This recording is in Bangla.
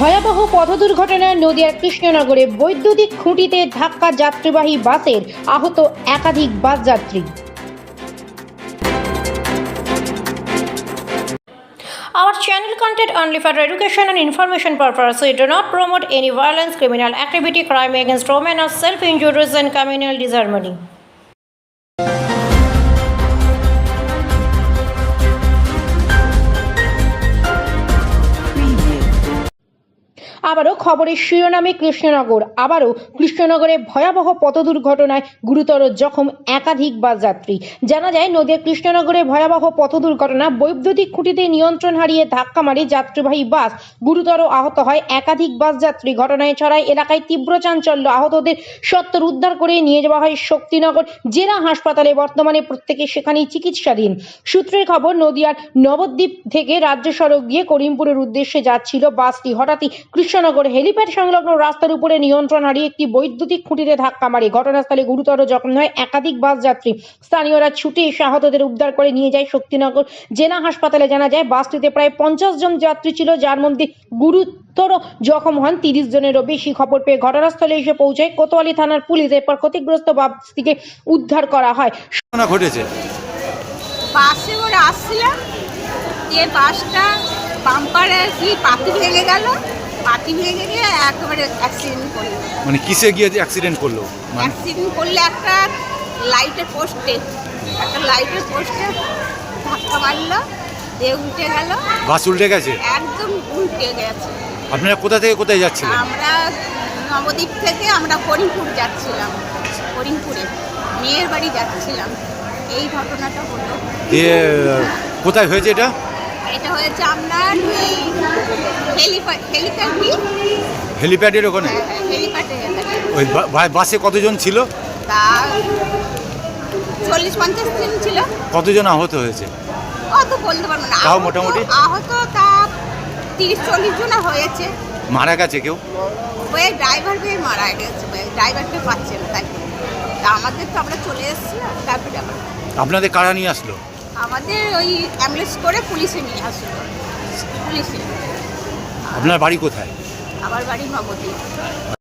ভয়াবহ পথ দুর্ঘটনায় নদিয়ার কৃষ্ণনগরে বৈদ্যুতিক খুঁটিতে ধাক্কা যাত্রীবাহী বাসের আহত একাধিক বাস যাত্রী Our channel content only for education and information purpose. We do not promote any violence, criminal activity, crime against women, or self-injuries and communal disharmony. আবারও খবরের শিরোনামে কৃষ্ণনগর। আবারও কৃষ্ণনগরে ভয়াবহ পথ দুর্ঘটনায় গুরুতর জখম একাধিক বাস যাত্রী। জানা যায় নদীর কৃষ্ণনগরে ভয়াবহ পথ দুর্ঘটনা বৈদ্যুতিক খুঁটিতে নিয়ন্ত্রণ হারিয়ে ধাক্কা মারে যাত্রীবাহী বাস। গুরুতর আহত হয় একাধিক বাস যাত্রী। ঘটনায় ছড়ায় এলাকায় তীব্র চাঞ্চল্য। আহতদের সত্তর উদ্ধার করে নিয়ে যাওয়া হয় শক্তিনগর জেলা হাসপাতালে। বর্তমানে প্রত্যেকে সেখানেই চিকিৎসাধীন। সূত্রের খবর, নদিয়ার নবদ্বীপ থেকে রাজ্য সড়ক দিয়ে করিমপুরের উদ্দেশ্যে যাচ্ছিল বাসটি। হঠাৎই কৃষ্ণনগর হেলিপ্যাড সংলগ্ন রাস্তার উপরে নিয়ন্ত্রণ হারিয়ে একটি বৈদ্যুতিক খুঁটিতে ধাক্কা মারে। ঘটনাস্থলে গুরুতর জখম হয় একাধিক বাস যাত্রী। স্থানীয়রা ছুটে এসে আহতদের উদ্ধার করে নিয়ে যায় শক্তিনগর জেলা হাসপাতালে। জানা যায় বাসটিতে প্রায় পঞ্চাশ জন যাত্রী ছিল যার মধ্যে গুরুতর জখম হন তিরিশ জনেরও বেশি। খবর পেয়ে ঘটনাস্থলে এসে পৌঁছায় কোতোয়ালি থানার পুলিশ। এরপর ক্ষতিগ্রস্ত বাসটিকে উদ্ধার করা হয়। ঘটনা ঘটেছে। বাসে করে আসছিলাম দিয়ে বাসটা বাম্পারে কি পাতি ভেঙে গেল। পাতি ভেঙে গিয়ে একেবারে অ্যাক্সিডেন্ট করল। মানে কিসে গিয়ে অ্যাক্সিডেন্ট করল? মানে অ্যাক্সিডেন্ট করলে একটা লাইটের পোস্টে একটা লাইটের পোস্টে ধাক্কা মারলো দিয়ে উল্টে গেল। বাস উল্টে গেছে? একদম উল্টে গেছে। আপনারা কোথা থেকে কোথায় যাচ্ছিলেন? আমরা নবদ্বীপ থেকে আমরা করিমপুর যাচ্ছিলাম। করিমপুরে মেয়ের বাড়ি যাচ্ছিলাম। এই ঘটনাটা হলো। কোথায় হয়েছে এটা? এটা হয়েছে আপনার এই হেলিপ্যাডের ওখানে? হ্যাঁ, হ্যাঁ। ওই বাসে কতজন ছিল? চল্লিশ পঞ্চাশ জন ছিল। কতজন আহত হয়েছে? অত বলতে পারব না। তাও মোটামুটি? আহত তা তিরিশ চল্লিশ জন হয়েছে। মারা গেছে কেউ? ওই ড্রাইভার মারা গেছে। ড্রাইভারকে পাচ্ছে না তাই। তা আমাদের তো আমরা চলে এসেছি তারপরে আবার। আপনাদের কারা নিয়ে আসলো? আমাদের ওই অ্যাম্বুলেন্স করে পুলিশে নিয়ে আসলো। পুলিশে। আপনার বাড়ি কোথায়? আমার বাড়ি নবদ্বীপ